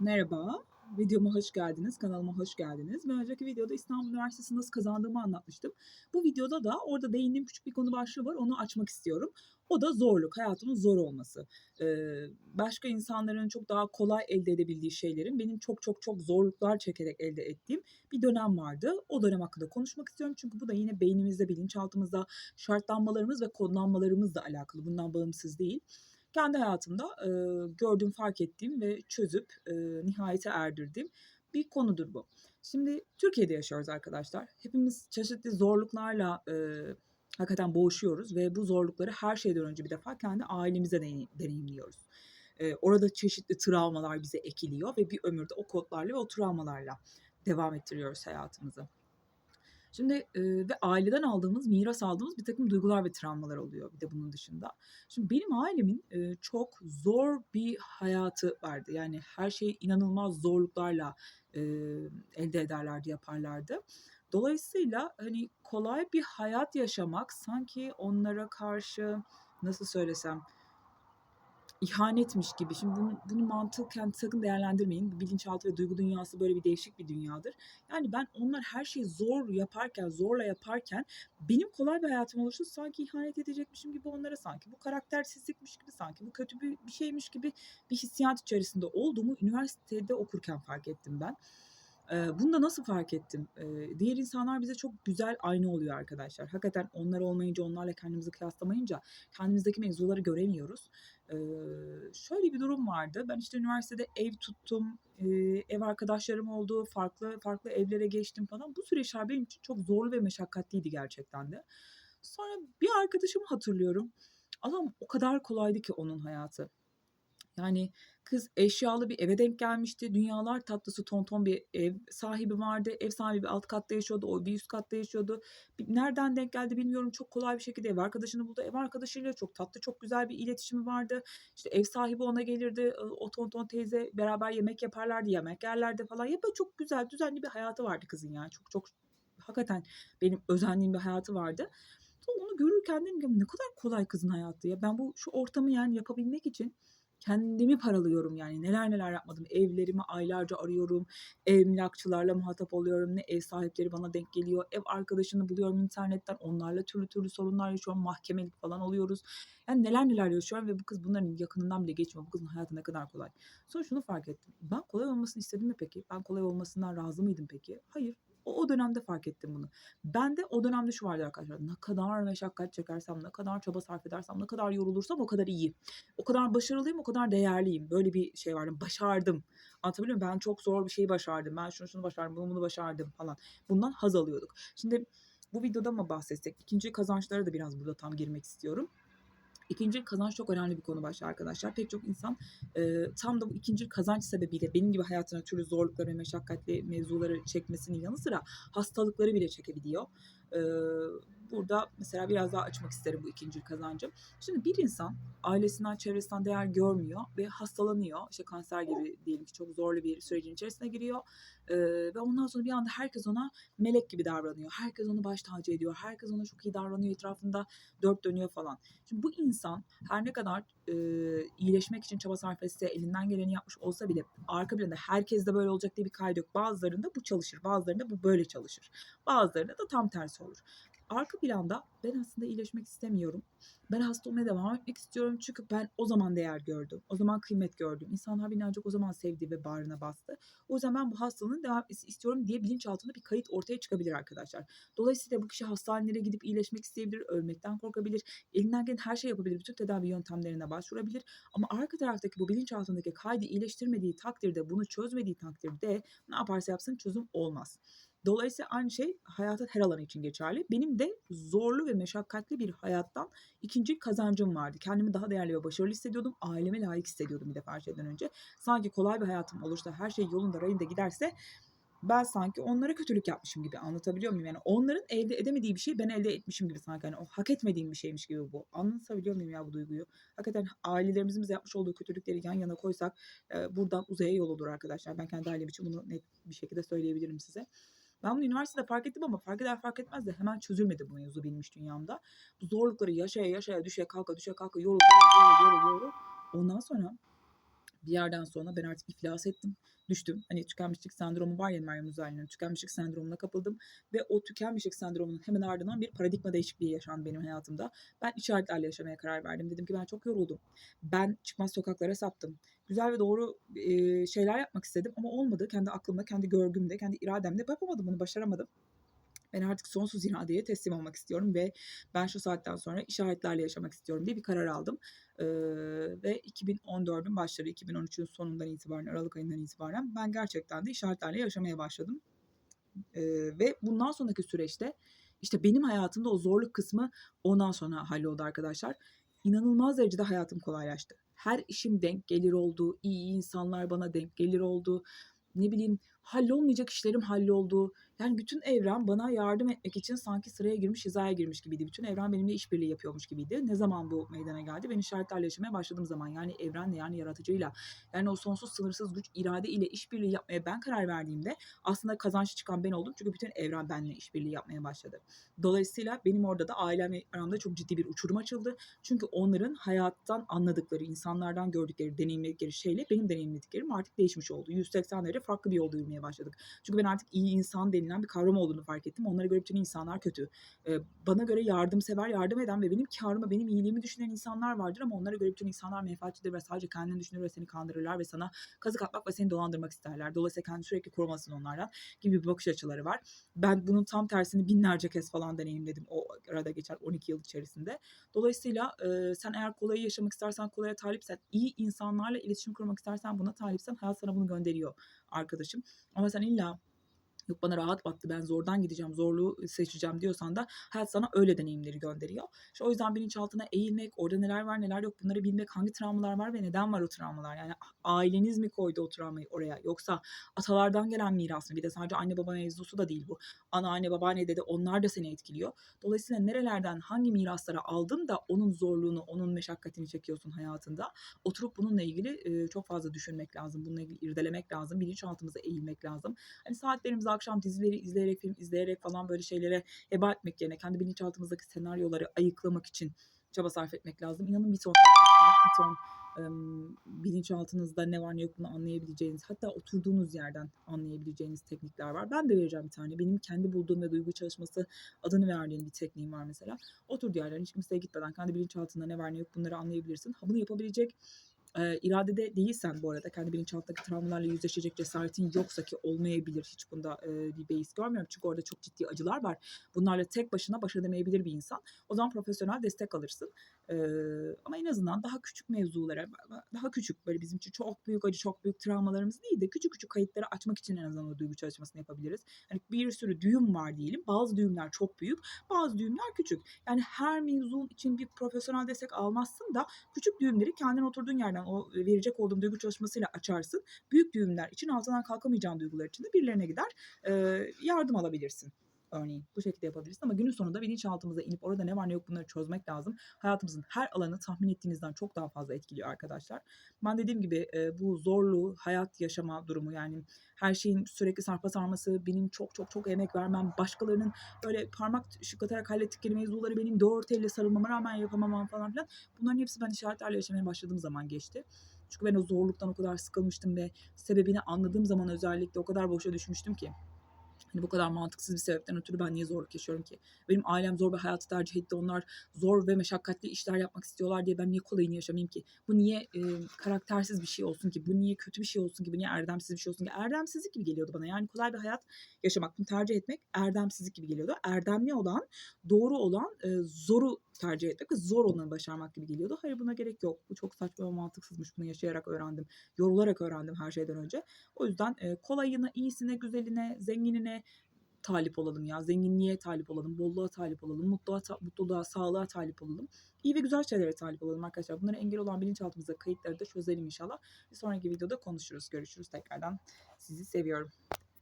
Merhaba, videoma hoş geldiniz, kanalıma hoş geldiniz. Bir önceki videoda İstanbul Üniversitesi nasıl kazandığımı anlatmıştım. Bu videoda da orada değindiğim küçük bir konu başlığı var, onu açmak istiyorum. O da zorluk, hayatımın zor olması. Ee, başka insanların çok daha kolay elde edebildiği şeylerin benim çok çok çok zorluklar çekerek elde ettiğim bir dönem vardı. O dönem hakkında konuşmak istiyorum çünkü bu da yine beynimizde, bilinçaltımızda şartlanmalarımız ve kodlanmalarımızla alakalı, bundan bağımsız değil kendi hayatımda e, gördüğüm, fark ettiğim ve çözüp e, nihayete erdirdiğim bir konudur bu. Şimdi Türkiye'de yaşıyoruz arkadaşlar. Hepimiz çeşitli zorluklarla e, hakikaten boğuşuyoruz ve bu zorlukları her şeyden önce bir defa kendi ailemize deney- deneyimliyoruz. E, orada çeşitli travmalar bize ekiliyor ve bir ömürde o kodlarla ve o travmalarla devam ettiriyoruz hayatımızı. Şimdi e, ve aileden aldığımız, miras aldığımız bir takım duygular ve travmalar oluyor bir de bunun dışında. Şimdi benim ailemin e, çok zor bir hayatı vardı. Yani her şeyi inanılmaz zorluklarla e, elde ederlerdi, yaparlardı. Dolayısıyla hani kolay bir hayat yaşamak sanki onlara karşı nasıl söylesem ihanetmiş gibi. Şimdi bunu, bunu mantıken sakın değerlendirmeyin. Bilinçaltı ve duygu dünyası böyle bir değişik bir dünyadır. Yani ben onlar her şeyi zor yaparken, zorla yaparken benim kolay bir hayatım olursa sanki ihanet edecekmişim gibi onlara sanki. Bu karaktersizlikmiş gibi sanki. Bu kötü bir, bir şeymiş gibi bir hissiyat içerisinde olduğumu üniversitede okurken fark ettim ben. Eee, bunu da nasıl fark ettim? Eee, diğer insanlar bize çok güzel ayna oluyor arkadaşlar. Hakikaten onlar olmayınca, onlarla kendimizi kıyaslamayınca kendimizdeki mevzuları göremiyoruz. Eee, şöyle bir durum vardı. Ben işte üniversitede ev tuttum, eee, ev arkadaşlarım oldu, farklı farklı evlere geçtim falan. Bu süreçler benim için çok zorlu ve meşakkatliydi gerçekten de. Sonra bir arkadaşımı hatırlıyorum. Adam o kadar kolaydı ki onun hayatı. Yani kız eşyalı bir eve denk gelmişti. Dünyalar tatlısı tonton bir ev sahibi vardı. Ev sahibi bir alt katta yaşıyordu. O bir üst katta yaşıyordu. Nereden denk geldi bilmiyorum. Çok kolay bir şekilde ev arkadaşını buldu. Ev arkadaşıyla çok tatlı, çok güzel bir iletişimi vardı. İşte ev sahibi ona gelirdi. O tonton teyze beraber yemek yaparlardı. Yemek yerlerdi falan. Ya çok güzel, düzenli bir hayatı vardı kızın yani. Çok çok hakikaten benim özendiğim bir hayatı vardı. Onu görürken dedim ki ne kadar kolay kızın hayatı ya. Ben bu şu ortamı yani yapabilmek için kendimi paralıyorum yani neler neler yapmadım. Evlerimi aylarca arıyorum. Emlakçılarla muhatap oluyorum. Ne ev sahipleri bana denk geliyor. Ev arkadaşını buluyorum internetten. Onlarla türlü türlü sorunlar yaşıyorum. Mahkemelik falan oluyoruz. Yani neler neler yaşıyorum ve bu kız bunların yakınından bile geçmiyor. Bu kızın hayatı ne kadar kolay. Sonra şunu fark ettim. Ben kolay olmasını istedim mi peki? Ben kolay olmasından razı mıydım peki? Hayır. O, o dönemde fark ettim bunu. Ben de o dönemde şu vardı arkadaşlar. Ne kadar meşakkat çekersem, ne kadar çaba sarf edersem, ne kadar yorulursam o kadar iyi. O kadar başarılıyım, o kadar değerliyim. Böyle bir şey vardı. Başardım. Anlatabiliyor muyum? Ben çok zor bir şeyi başardım. Ben şunu şunu başardım, bunu bunu başardım falan. Bundan haz alıyorduk. Şimdi bu videoda mı bahsetsek? İkinci kazançlara da biraz burada tam girmek istiyorum. İkinci kazanç çok önemli bir konu başlığı arkadaşlar. Pek çok insan e, tam da bu ikinci kazanç sebebiyle benim gibi hayatına türlü zorlukları ve meşakkatli mevzuları çekmesinin yanı sıra hastalıkları bile çekebiliyor. Burada mesela biraz daha açmak isterim bu ikinci kazancı. Şimdi bir insan ailesinden, çevresinden değer görmüyor ve hastalanıyor. İşte kanser gibi diyelim ki çok zorlu bir sürecin içerisine giriyor. Ve ondan sonra bir anda herkes ona melek gibi davranıyor. Herkes onu baş tacı ediyor. Herkes ona çok iyi davranıyor. Etrafında dört dönüyor falan. Şimdi bu insan her ne kadar iyileşmek için çaba sarf etse, elinden geleni yapmış olsa bile arka planda herkes de böyle olacak diye bir kaydı yok. Bazılarında bu çalışır, bazılarında bu böyle çalışır. Bazılarında da tam tersi olur. Arka planda ben aslında iyileşmek istemiyorum. Ben hasta olmaya devam etmek istiyorum çünkü ben o zaman değer gördüm. O zaman kıymet gördüm. İnsanlar beni ancak o zaman sevdi ve bağrına bastı. O yüzden ben bu hastalığın devam istiyorum diye bilinçaltında bir kayıt ortaya çıkabilir arkadaşlar. Dolayısıyla bu kişi hastanelere gidip iyileşmek isteyebilir, ölmekten korkabilir, elinden gelen her şey yapabilir, bütün tedavi yöntemlerine başvurabilir. Ama arka taraftaki bu bilinçaltındaki kaydı iyileştirmediği takdirde, bunu çözmediği takdirde ne yaparsa yapsın çözüm olmaz. Dolayısıyla aynı şey hayatın her alanı için geçerli. Benim de zorlu ve meşakkatli bir hayattan ikinci kazancım vardı. Kendimi daha değerli ve başarılı hissediyordum. Aileme layık hissediyordum bir defa her şeyden önce. Sanki kolay bir hayatım olursa, her şey yolunda rayında giderse ben sanki onlara kötülük yapmışım gibi anlatabiliyor muyum? Yani onların elde edemediği bir şeyi ben elde etmişim gibi sanki. Yani o hak etmediğim bir şeymiş gibi bu. Anlatabiliyor muyum ya bu duyguyu? Hakikaten ailelerimizin bize yapmış olduğu kötülükleri yan yana koysak e, buradan uzaya yol olur arkadaşlar. Ben kendi ailem için bunu net bir şekilde söyleyebilirim size. Ben bunu üniversitede fark ettim ama fark eder fark etmez de hemen çözülmedi bu mevzu benim iş dünyamda. Bu zorlukları yaşaya yaşaya düşe kalka düşe kalka yorul yorul yorul yorul. Ondan sonra Bir yerden sonra ben artık iflas ettim, düştüm. Hani tükenmişlik sendromu var ya Meryem Uzerli'nin, tükenmişlik sendromuna kapıldım ve o tükenmişlik sendromunun hemen ardından bir paradigma değişikliği yaşandı benim hayatımda. Ben işaretlerle yaşamaya karar verdim. Dedim ki ben çok yoruldum. Ben çıkmaz sokaklara saptım. Güzel ve doğru eee, şeyler yapmak istedim ama olmadı. Kendi aklımda, kendi görgümde, kendi irademde yapamadım bunu, başaramadım. Ben artık sonsuz iradeye teslim olmak istiyorum ve ben şu saatten sonra işaretlerle yaşamak istiyorum diye bir karar aldım. Eee, ve 2014'ün başları, 2013'ün sonundan itibaren, Aralık ayından itibaren ben gerçekten de işaretlerle yaşamaya başladım. Eee, ve bundan sonraki süreçte işte benim hayatımda o zorluk kısmı ondan sonra halloldu arkadaşlar. İnanılmaz derecede hayatım kolaylaştı. Her işim denk gelir oldu. iyi insanlar bana denk gelir oldu. Ne bileyim hallolmayacak işlerim halloldu. Yani bütün evren bana yardım etmek için sanki sıraya girmiş, hizaya girmiş gibiydi. Bütün evren benimle işbirliği yapıyormuş gibiydi. Ne zaman bu meydana geldi? Ben işaretlerle yaşamaya başladığım zaman yani evrenle yani yaratıcıyla yani o sonsuz sınırsız güç irade ile işbirliği yapmaya ben karar verdiğimde aslında kazançlı çıkan ben oldum. Çünkü bütün evren benimle işbirliği yapmaya başladı. Dolayısıyla benim orada da ailemle aramda çok ciddi bir uçurum açıldı. Çünkü onların hayattan anladıkları, insanlardan gördükleri, deneyimledikleri şeyle benim deneyimlediklerim artık değişmiş oldu. 180 derece farklı bir yolda yürümeye başladık. Çünkü ben artık iyi insan denilen bir kavram olduğunu fark ettim. Onlara göre bütün insanlar kötü. Ee, bana göre yardımsever, yardım eden ve benim karıma, benim iyiliğimi düşünen insanlar vardır ama onlara göre bütün insanlar menfaatçidir ve sadece kendini düşünür ve seni kandırırlar ve sana kazık atmak ve seni dolandırmak isterler. Dolayısıyla kendini sürekli korumasın onlardan gibi bir bakış açıları var. Ben bunun tam tersini binlerce kez falan deneyimledim o arada geçen 12 yıl içerisinde. Dolayısıyla e, sen eğer kolayı yaşamak istersen, kolaya talipsen, iyi insanlarla iletişim kurmak istersen, buna talipsen hayat sana bunu gönderiyor arkadaşım. Ama sen illa yok bana rahat battı ben zordan gideceğim zorluğu seçeceğim diyorsan da hayat sana öyle deneyimleri gönderiyor. İşte o yüzden bilinçaltına eğilmek, orada neler var neler yok bunları bilmek, hangi travmalar var ve neden var o travmalar. Yani aileniz mi koydu o travmayı oraya yoksa atalardan gelen miras mı? Bir de sadece anne baba mevzusu da değil bu. Ana anne babaanne dede onlar da seni etkiliyor. Dolayısıyla nerelerden hangi mirasları aldın da onun zorluğunu, onun meşakkatini çekiyorsun hayatında. Oturup bununla ilgili çok fazla düşünmek lazım. Bununla ilgili irdelemek lazım. Bilinçaltımıza eğilmek lazım. Hani saatlerimizi akşam dizileri izleyerek, film izleyerek falan böyle şeylere heba etmek yerine kendi bilinçaltımızdaki senaryoları ayıklamak için çaba sarf etmek lazım. İnanın bir ton bir ton ım, bilinçaltınızda ne var ne yok bunu anlayabileceğiniz hatta oturduğunuz yerden anlayabileceğiniz teknikler var. Ben de vereceğim bir tane. Benim kendi bulduğum ve duygu çalışması adını verdiğim bir tekniğim var mesela. Oturduğu yerden hiç kimseye gitmeden kendi bilinçaltında ne var ne yok bunları anlayabilirsin. Ha, bunu yapabilecek e, iradede değilsen bu arada kendi bilinçaltındaki travmalarla yüzleşecek cesaretin yoksa ki olmayabilir. Hiç bunda e, bir beis görmüyorum. Çünkü orada çok ciddi acılar var. Bunlarla tek başına baş edemeyebilir bir insan. O zaman profesyonel destek alırsın. E, ama en azından daha küçük mevzulara, daha küçük böyle bizim için çok büyük acı, çok büyük travmalarımız değil de küçük küçük kayıtları açmak için en azından o duygu çalışmasını yapabiliriz. Yani bir sürü düğüm var diyelim. Bazı düğümler çok büyük, bazı düğümler küçük. Yani her mevzun için bir profesyonel destek almazsın da küçük düğümleri kendin oturduğun yerden o verecek olduğum duygu çalışmasıyla açarsın. Büyük düğümler için altından kalkamayacağın duygular için de birilerine gider e, yardım alabilirsin. Örneğin bu şekilde yapabilirsin ama günün sonunda bilinçaltımıza inip orada ne var ne yok bunları çözmek lazım. Hayatımızın her alanı tahmin ettiğinizden çok daha fazla etkiliyor arkadaşlar. Ben dediğim gibi e, bu zorlu hayat yaşama durumu yani her şeyin sürekli sarpa sarması, benim çok çok çok emek vermem, başkalarının böyle parmak şıklatarak hallettikleri mevzuları benim dört elle sarılmama rağmen yapamamam falan filan. Bunların hepsi ben işaretlerle yaşamaya başladığım zaman geçti. Çünkü ben o zorluktan o kadar sıkılmıştım ve sebebini anladığım zaman özellikle o kadar boşa düşmüştüm ki. Hani bu kadar mantıksız bir sebepten ötürü ben niye zorluk yaşıyorum ki? Benim ailem zor bir hayatı tercih etti. Onlar zor ve meşakkatli işler yapmak istiyorlar diye ben niye kolayını yaşamayayım ki? Bu niye e, karaktersiz bir şey olsun ki? Bu niye kötü bir şey olsun ki? Bu niye erdemsiz bir şey olsun ki? Erdemsizlik gibi geliyordu bana. Yani kolay bir hayat yaşamak, bunu tercih etmek erdemsizlik gibi geliyordu. Erdemli olan, doğru olan, e, zoru tercih etmek ve zor olanı başarmak gibi geliyordu. Hayır buna gerek yok. Bu çok saçma ve mantıksızmış. Bunu yaşayarak öğrendim. Yorularak öğrendim her şeyden önce. O yüzden e, kolayına, iyisine, güzeline, zenginine talip olalım ya. Zenginliğe talip olalım, bolluğa talip olalım, mutluluğa, ta- mutluluğa, sağlığa talip olalım. İyi ve güzel şeylere talip olalım arkadaşlar. Bunlara engel olan bilinçaltımızda kayıtları da çözelim inşallah. Bir sonraki videoda konuşuruz, görüşürüz tekrardan. Sizi seviyorum.